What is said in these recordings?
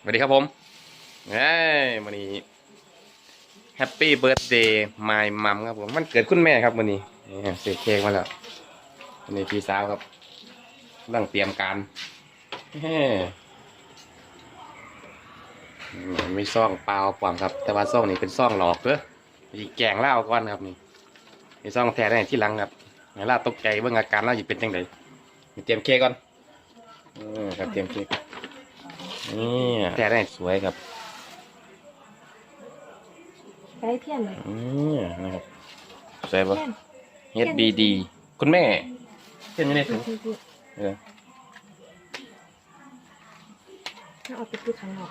สวัสดีครับผมเฮ้ยวันนี้แฮปปี้เบิร์ดเดย์มายมัมครับผมมันเกิดคุณแม่ครับวันนี้เสกเค้กมาแล้ววันนี้พี่สาวครับกำลังเตรียมการเฮ้มีซ่องเปล่าปลอมครับ แต่ว่าซ่องนี้เป็นซ่องหลอกเด้อมีแกงเหล้าก่อนครับนี่มีซ่องแท้ได้ที่หลังครับให้ล่าตกใจเบิ่งอาการเราอยู่เป็นจังไดมีเตรียมเค้กก่อนอืมครับเตรียมเค้ก นี่แต่ได้สวยครับใช้เพี้ยนเลยอืมนะครับสวยปะเพี้ยน HBD คุณแม่เช่นไม่ได้ถึงคือคือเออถ้าเอาไปคือขังออก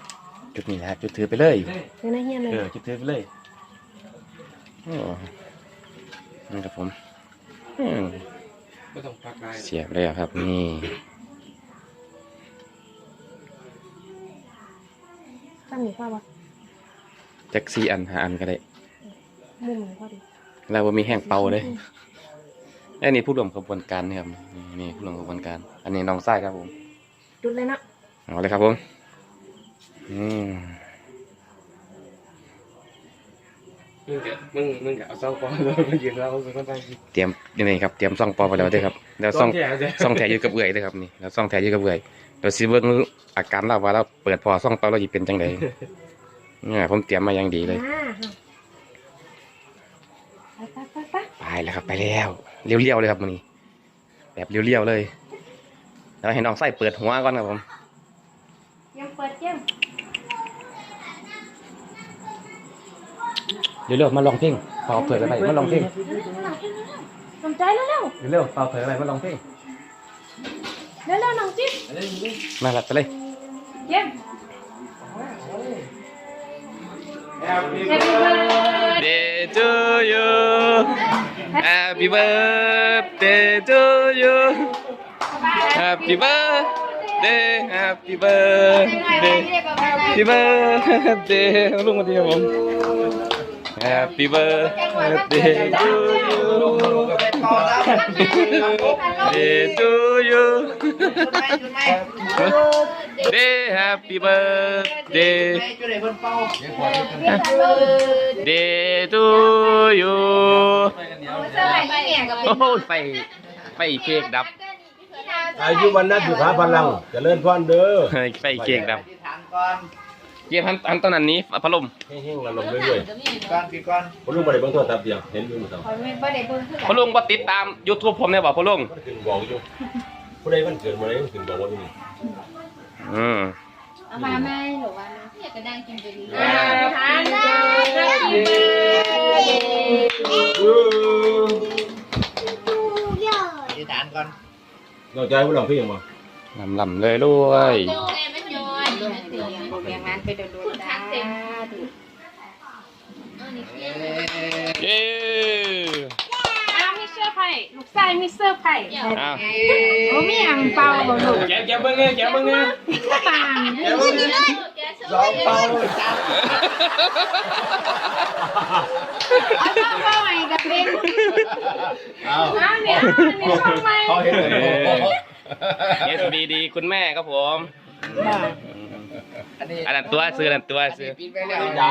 จุดนี้นะจุดถือไปเลยเดี๋ยวนะเฮียนเลยเออจุดถือไปเลยโอ้นี่ครับผมอืมไม่ต้องพักได้เสียบเลยอะครับนี่ ตั้งหนีพ่อปะแจ็คซี่อันหาอันก็ได้มุมหนีพ่อดิแล้วว่ามีแห้งเป่าเลยอันนี้ผู้ร่วมขบวนการนะครับนี่นี่ผู้ร่วมขบวนการ อันนี้น้องไส้ครับผมจุดเลยนะเอาเลยครับผมอืมมึงจะมึงมึงจะเอาเสาปอแล้วมายืนเราเป็นคนไทยเตรียมนี่ครับเตรียมซ่องปอไปแล้วเด้วยครับแล้วซ่องแย่เลยซ่องแถอยู่กับเอื่อยเลยครับนี่แล้วซ่องแถอยู่กับเอื่อย เดี๋ยวสิเบิ่งอาการเราว่าเราเปิดพอซ่องเปาเราจะเป็นจังไดเนี่ยผมเตรียมมาอย่างดีเลย อ่าฮะไปไปไปไปไปแล้วครับไปแล้วเลี้ยวๆเลยครับมันนี้ แบบเลี้ยวๆเลยแล้วให้น้องไส้เปิดหัวก่อนครับผมยังเปิดเกมเร็วๆมาลองเพลงเป่าเปิดอะไรมาลองเพลงสนใจแล้วเร็วเร็วๆเป่าเปิดอะไรมาลองเพลง เร็วเร็วน้องจิ๊บมาลัดไปเลยเยี่ยม Happy birthday Day to you Happy birthday to you Happy birthday Happy birthday Happy birthday ลุงมาดีครับผม Happy birthday to you Day to you Day Happy birthday Day to you โอ้โหไฟไฟเค้กดับ อายุวันนัดอยู่ขาพลังเจะเลื่อนพรเด้อไฟเค้กดับ เยี่ยมอันอันตอนนั้นนี้พัดลมเฮ้งๆละลมเรื่อยก้อนพี่ก้อนๆผมลุงบ่ได้เบิ่งโทรศัพท์เดียวเห็นอยู่มื้อเช้าพอลุงก็ติดตาม YouTube ผมเนี่ยบอกพอลุงมันขึ้นบอกอยู่ผู้ใดมันเกิดมาได้มันขึ้นบอกว่านี่อืมเอามาไหมหรือว่าอยากจะดังกินไปดีทานได้ที่ฐานก่อนนอกใจผู้ลองเพลงบ่ลำลำเลยรวย ดูไงไม่ ย้อยนี่นะสิอย่างนั้นไปโดนคุณทักเต็มเออนี่เพี้ยนเย้อ้าวมีเสื้อไผ่ลูกชายมีเสื้อไผ่อ้าวโอ้มีอ่างเปาบ่ลูกแกแกเบิ้งเลยแกเบิ้งเลยต่างแกสวยสองเปาจับเอาเสื้อเปาใหม่กับเพลงเอาเนี่ยมีช่องใหม่เขาเห็นเยเอสบีดีคุณแม่ครับผม อันนี้อันนั้นตัวซื้ออันนั้นตัวซื้อปิดไปแล้วพี่จ๋า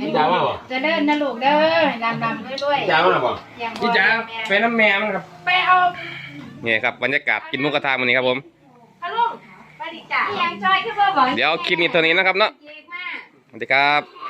พี่จ๋ามาบ่จะเดินนะลูกเด้อลำลำด้วยพี่จ๋ามาบ่ๆอย่างพี่จ๋าเป็นน้ำแม่มันครับไปเอาเนี่ยครับบรรยากาศกินหมุกกระทะวันนี้ครับผมพะลุงไปดิจ่ายังจอยขึ้นมาบ่อยเดี๋ยวคลิปนี้เท่านี้นะครับเนาะเยกมากสวัสดีครับ